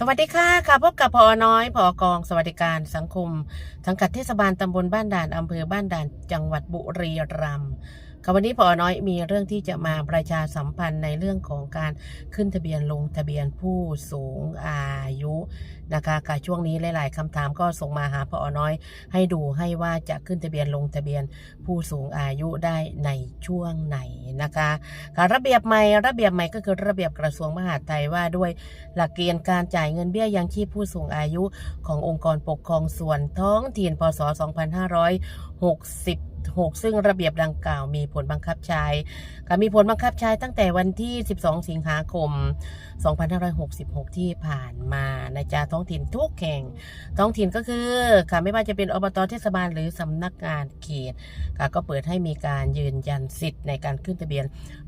สวัสดีค่ะค่ะพบกับพอน้อยพอกองสวัสดิการสังคมสังกัดเทศบาลตำบลบ้านด่านอำเภอบ้านด่านจังหวัดบุรีรัมย์ ค่ะวันนี้พอน้อยมีเรื่องที่จะมาประชาสัมพันธ์ในเรื่องของการขึ้นทะเบียนลงทะเบียนผู้สูงอายุนะคะค่ะช่วงนี้หลาย ๆคำถามก็ส่งมาหาพอน้อย ให้ดูให้ว่าจะขึ้นทะเบียนลงทะเบียนผู้สูงอายุได้ในช่วงไหนนะคะค่ะระเบียบใหม่ระเบียบใหม่ก็คือระเบียบกระทรวงมหาดไทยว่าด้วยหลักเกณฑ์การจ่ายเงินเบี้ยยังชีพผู้สูงอายุขององค์กรปกครองส่วนท้องถิ่นพศ 2560 26 ซึ่งระเบียบดังกล่าวมีผลบังคับใช้ค่ะมีผลบังคับใช้ตั้งแต่วันที่ 12 สิงหาคม 2566 ที่ผ่านมานะจ๊ะท้องถิ่นทุกแห่งท้องถิ่นก็คือค่ะไม่ว่าจะเป็นอบตเทศบาลหรือสำนักงานเขตค่ะก็เปิดให้มีการยืนยันสิทธิ์ในการขึ้นทะเบียน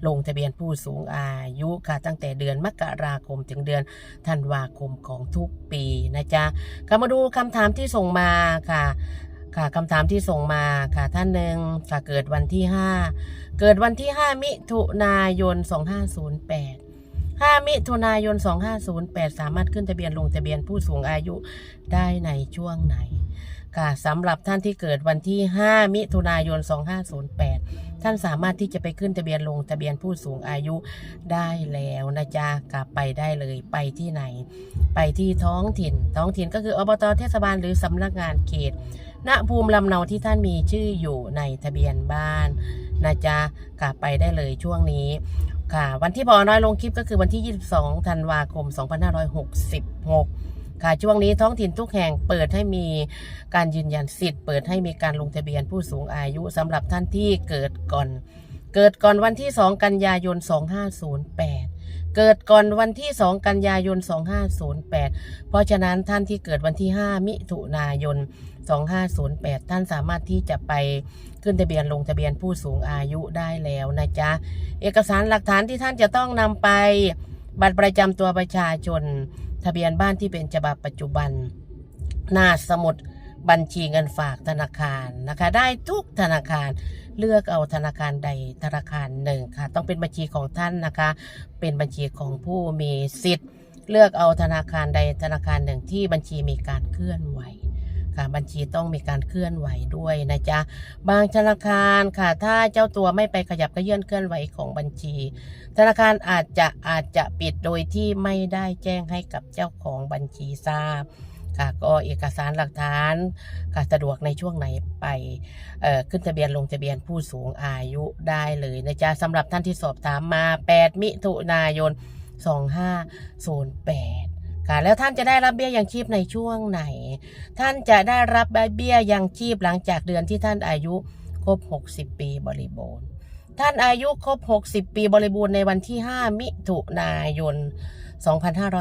ลงทะเบียนผู้สูงอายุค่ะตั้งแต่เดือนมกราคมถึงเดือนธันวาคมของทุกปีนะจ๊ะก็มาดูคำถามที่ส่งมาค่ะ ค่ะคำถามที่ส่งมาค่ะท่านหนึ่งค่ะเกิดวันที่ 5 เกิดวันที่ 5 มิถุนายน 2508 5 มิถุนายน 2508 สามารถขึ้นทะเบียนลงทะเบียนผู้สูงอายุได้ในช่วงไหนค่ะสำหรับท่านที่เกิดวันที่ 5 มิถุนายน 2508 ท่านสามารถที่จะไปขึ้นทะเบียนลงทะเบียนผู้สูงอายุได้แล้วนะจ๊ะกลับไปได้เลยไปที่ไหน ไปที่ท้องถิ่น ท้องถิ่นก็คืออบตเทศบาลหรือสำนักงานเขตณภูมิลำเนาที่ท่านมีชื่ออยู่ในทะเบียนบ้านนะจ๊ะกลับไปได้เลยช่วงนี้ ค่ะ วันที่พอน้อยลงคลิปก็คือวันที่ 22 ธันวาคม 2566 ค่ะ ช่วงนี้ท้องถิ่นทุกแห่งเปิดให้มีการยืนยันสิทธิ์ เปิดให้มีการลงทะเบียนผู้สูงอายุสำหรับท่านที่เกิดก่อน เกิดก่อนวันที่ 2 กันยายน 2508เกิดก่อนวันที่ 2 กันยายน 2508 เพราะฉะนั้นท่านที่เกิดวันที่ 5 มิถุนายน2508 ท่านสามารถที่จะไปขึ้นทะเบียนลงทะเบียนผู้สูงอายุได้แล้วนะจ๊ะ เอกสารหลักฐานที่ท่านจะต้องนำไปบัตรประจำตัวประชาชน ทะเบียนบ้านที่เป็นฉบับปัจจุบัน หน้าสมุดบัญชีเงินฝากธนาคารนะคะ ได้ทุกธนาคารเลือกเอาธนาคารใดธนาคารหนึ่งค่ะ ต้องเป็นบัญชีของท่านนะคะ เป็นบัญชีของผู้มีสิทธิ์ เลือกเอาธนาคารใดธนาคารหนึ่งที่บัญชีมีการเคลื่อนไหว ค่ะ บัญชีต้องมีการเคลื่อนไหวด้วยนะจ๊ะ บางธนาคารค่ะ ถ้าเจ้าตัวไม่ไปขยับกระเยื่อนเคลื่อนไหวของบัญชี ธนาคารอาจจะอาจจะปิดโดยที่ไม่ได้แจ้งให้กับเจ้าของบัญชีทราบค่ะก็เอกสารหลักฐานค่ะสะดวกในช่วงไหนไปขึ้นทะเบียนลงทะเบียนผู้สูงอายุได้เลยนะจ๊ะสำหรับท่านที่สอบถามมา 8 มิถุนายน 2508 ค่ะแล้วท่านจะได้รับเบี้ยยังชีพในช่วงไหน ท่านจะได้รับเบี้ยยังชีพหลังจากเดือนที่ท่านอายุครบ 60 ปีบริบูรณ์ ท่านอายุครบ 60 ปีบริบูรณ์ในวันที่ 5 มิถุนายน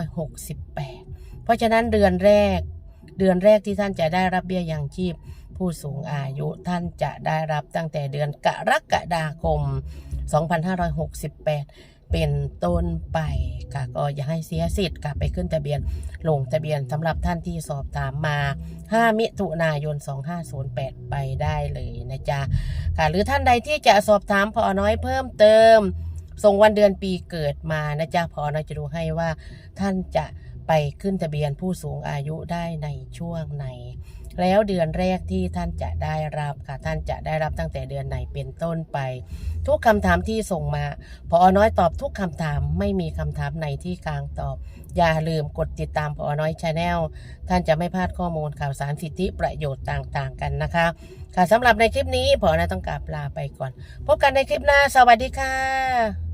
2568 เพราะฉะนั้นเดือนแรก เดือนแรกที่ท่านจะได้รับเบี้ยยังชีพผู้สูงอายุท่านจะได้รับตั้งแต่เดือนกรกฎาคม 2568 เป็นต้นไปค่ะก็อย่าให้เสียสิทธิ์ค่ะไปขึ้นทะเบียนลงทะเบียนสำหรับท่านที่สอบถามมา 5 มิถุนายน 2508 ไปได้เลยนะจ๊ะค่ะหรือท่านใดที่จะสอบถามพอน้อยเพิ่มเติม ส่งวันเดือนปีเกิดมานะจ๊ะพอน้อยจะดูให้ว่าท่านจะไปขึ้นทะเบียนผู้สูงอายุได้ในช่วงไหน แล้วเดือนแรกที่ท่านจะได้รับค่ะ ท่านจะได้รับตั้งแต่เดือนไหนเป็นต้นไป ทุกคำถามที่ส่งมาพอน้อยตอบทุกคำถามไม่มีคำถามไหนที่กลางตอบ อย่าลืมกดติดตามพอน้อยชาแนลท่านจะไม่พลาดข้อมูลข่าวสารสิทธิประโยชน์ต่างๆ กันนะคะ ค่ะสำหรับในคลิปนี้พอน้อยต้องกราบลาไปก่อน พบกันในคลิปหน้าสวัสดีค่ะ